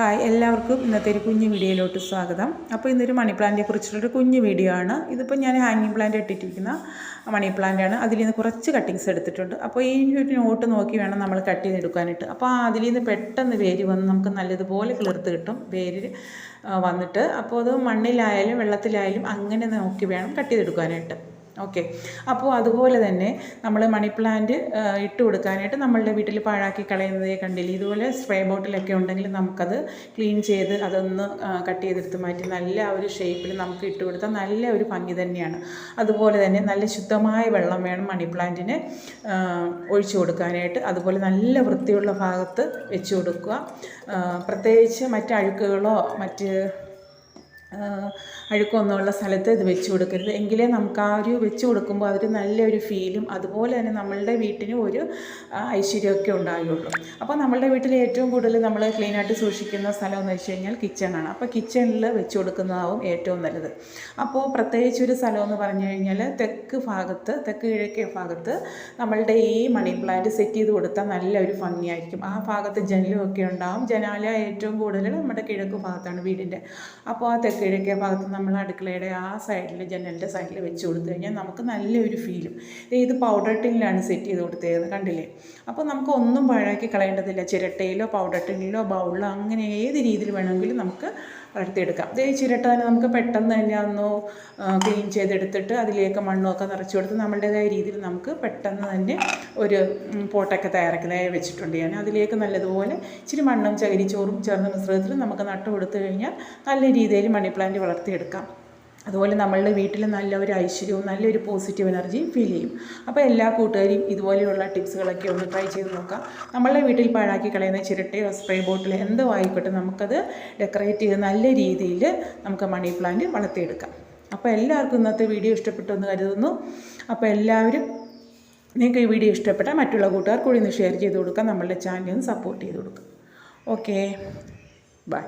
Hi എല്ലാവർക്കും ഇന്നത്തെ ഒരു കുഞ്ഞു വീഡിയോയിലോട്ട് സ്വാഗതം. അപ്പോൾ ഇന്നൊരു മണി പ്ലാന്റിനെ കുറിച്ചുള്ളൊരു കുഞ്ഞു വീഡിയോ ആണ്. ഇതിപ്പോൾ ഞാൻ ഹാങ്ങിങ് പ്ലാന്റ് ഇട്ടിട്ടിരിക്കുന്ന മണി പ്ലാന്റ് ആണ്. അതിൽ നിന്ന് കുറച്ച് കട്ടിങ്സ് എടുത്തിട്ടുണ്ട്. അപ്പോൾ ഈ ഒരു നോട്ട് നോക്കി വേണം നമ്മൾ കട്ട് ചെയ്തെടുക്കാനായിട്ട് അപ്പോൾ അതിൽ നിന്ന് പെട്ടെന്ന് വേര് വന്ന് നമുക്ക് നല്ലതുപോലെ കിളിർത്ത് കിട്ടും. വേര് വന്നിട്ട്. അപ്പോൾ അത് മണ്ണിലായാലും വെള്ളത്തിലായാലും അങ്ങനെ നോക്കി വേണം കട്ട് ചെയ്തെടുക്കാനായിട്ട്. ഓക്കെ അപ്പോൾ അതുപോലെ തന്നെ നമ്മൾ മണി പ്ലാന്റ് ഇട്ട് കൊടുക്കാനായിട്ട് നമ്മളുടെ വീട്ടിൽ പാഴാക്കി കളയുന്നതേ കണ്ടില്ല? ഇതുപോലെ സ്പ്രേ ബോട്ടിലൊക്കെ ഉണ്ടെങ്കിൽ നമുക്കത് ക്ലീൻ ചെയ്ത് അതൊന്ന് കട്ട് ചെയ്തെടുത്ത് മാറ്റി നല്ല ഒരു ഷേപ്പിൽ നമുക്ക് ഇട്ട് കൊടുത്താൽ നല്ല ഒരു ഭംഗി തന്നെയാണ്. അതുപോലെ തന്നെ നല്ല ശുദ്ധമായ വെള്ളം വേണം മണി പ്ലാന്റിന് ഒഴിച്ചു കൊടുക്കാനായിട്ട്. അതുപോലെ നല്ല വൃത്തിയുള്ള ഭാഗത്ത് വെച്ച് കൊടുക്കുക. പ്രത്യേകിച്ച് മറ്റ് അഴുക്കുകളോ മറ്റ് അഴുക്കൊന്നുമുള്ള സ്ഥലത്ത് ഇത് വെച്ച് കൊടുക്കരുത്. എങ്കിലേ നമുക്ക് ആ ഒരു വെച്ച് കൊടുക്കുമ്പോൾ അതൊരു നല്ലൊരു ഫീലും അതുപോലെ തന്നെ നമ്മളുടെ വീട്ടിന് ഒരു ഐശ്വര്യമൊക്കെ ഉണ്ടാകുള്ളൂ അപ്പോൾ നമ്മളുടെ വീട്ടിൽ ഏറ്റവും കൂടുതൽ നമ്മൾ ക്ലീനായിട്ട് സൂക്ഷിക്കുന്ന സ്ഥലം എന്ന് വെച്ച് കഴിഞ്ഞാൽ കിച്ചണാണ് അപ്പോൾ കിച്ചണിൽ വെച്ച് കൊടുക്കുന്നതാവും ഏറ്റവും നല്ലത്. അപ്പോൾ പ്രത്യേകിച്ച് ഒരു സ്ഥലം എന്ന് പറഞ്ഞു കഴിഞ്ഞാൽ തെക്ക് ഭാഗത്ത് തെക്ക് കിഴക്കേ ഭാഗത്ത് നമ്മളുടെ ഈ മണി പ്ലാന്റ് സെറ്റ് ചെയ്ത് കൊടുത്താൽ നല്ലൊരു ഭംഗിയായിരിക്കും. ആ ഭാഗത്ത് ജനലും ഒക്കെ ഉണ്ടാവും. ജനാല ഏറ്റവും കൂടുതൽ നമ്മുടെ കിഴക്ക് ഭാഗത്താണ് വീടിന്റെ. അപ്പോൾ ആ തെക്ക് കിഴക്കേ ഭാഗത്ത് നമ്മൾ അടുക്കളയുടെ ആ സൈഡിൽ ജനലിന്റെ സൈഡിൽ വെച്ച് കൊടുത്തു കഴിഞ്ഞാൽ നമുക്ക് നല്ലൊരു ഫീലും ഇത് പൗഡർ ടിന്നിലാണ് സെറ്റ് ചെയ്ത് കൊടുത്തത് കണ്ടില്ലേ? അപ്പോൾ നമുക്ക് ഒന്നും പാഴാക്കി കളയേണ്ടതില്ല. ചിരട്ടയിലോ പൗഡർ ടിന്നിലോ ബൗളിലോ അങ്ങനെ ഏത് രീതിയിൽ വേണമെങ്കിലും നമുക്ക് വളർത്തിയെടുക്കാം ഇതേ ചിരട്ട തന്നെ നമുക്ക് പെട്ടെന്ന് തന്നെ ഒന്ന് ക്ലീൻ ചെയ്തെടുത്തിട്ട് അതിലേക്ക് മണ്ണൊക്കെ നിറച്ച് കൊടുത്ത് നമ്മളുടേതായ രീതിയിൽ നമുക്ക് പെട്ടെന്ന് തന്നെ ഒരു പോട്ടൊക്കെ തയ്യാറാക്കുന്നതായി വെച്ചിട്ടുണ്ട് ഞാൻ. അതിലേക്ക് നല്ലതുപോലെ ഇച്ചിരി മണ്ണും ചകിരിച്ചോറും ചേർന്ന മിശ്രിതത്തിൽ നമുക്ക് നട്ടു കൊടുത്തു കഴിഞ്ഞാൽ നല്ല രീതിയിൽ മണി പ്ലാന്റ് വളർത്തിയെടുക്കാം. അതുപോലെ നമ്മളുടെ വീട്ടിൽ നല്ല ഒരു ഐശ്വര്യവും നല്ലൊരു പോസിറ്റീവ് എനർജിയും ഫീൽ ചെയ്യും. അപ്പോൾ എല്ലാ കൂട്ടുകാരെയും ഇതുപോലെയുള്ള ടിപ്സുകളൊക്കെ ഒന്ന് ട്രൈ ചെയ്ത് നോക്കാം നമ്മളുടെ വീട്ടിൽ പാഴാക്കി കളയുന്ന ചിരട്ടയോ സ്പ്രേ ബോട്ടിൽ എന്തോ ആയിക്കോട്ടെ നമുക്കത് ഡെക്കറേറ്റ് ചെയ്ത് നല്ല രീതിയിൽ നമുക്ക് മണി പ്ലാന്റ് വളർത്തിയെടുക്കാം. അപ്പോൾ എല്ലാവർക്കും ഇന്നത്തെ വീഡിയോ ഇഷ്ടപ്പെട്ടു എന്ന് കരുതുന്നു. അപ്പോൾ എല്ലാവരും നിങ്ങൾക്ക് ഈ വീഡിയോ ഇഷ്ടപ്പെട്ടാൽ മറ്റുള്ള കൂട്ടുകാർ കൂടി ഒന്ന് ഷെയർ ചെയ്ത് കൊടുക്കുക. നമ്മളുടെ ചാനലിൽ സപ്പോർട്ട് ചെയ്ത് കൊടുക്കുക. Okay bye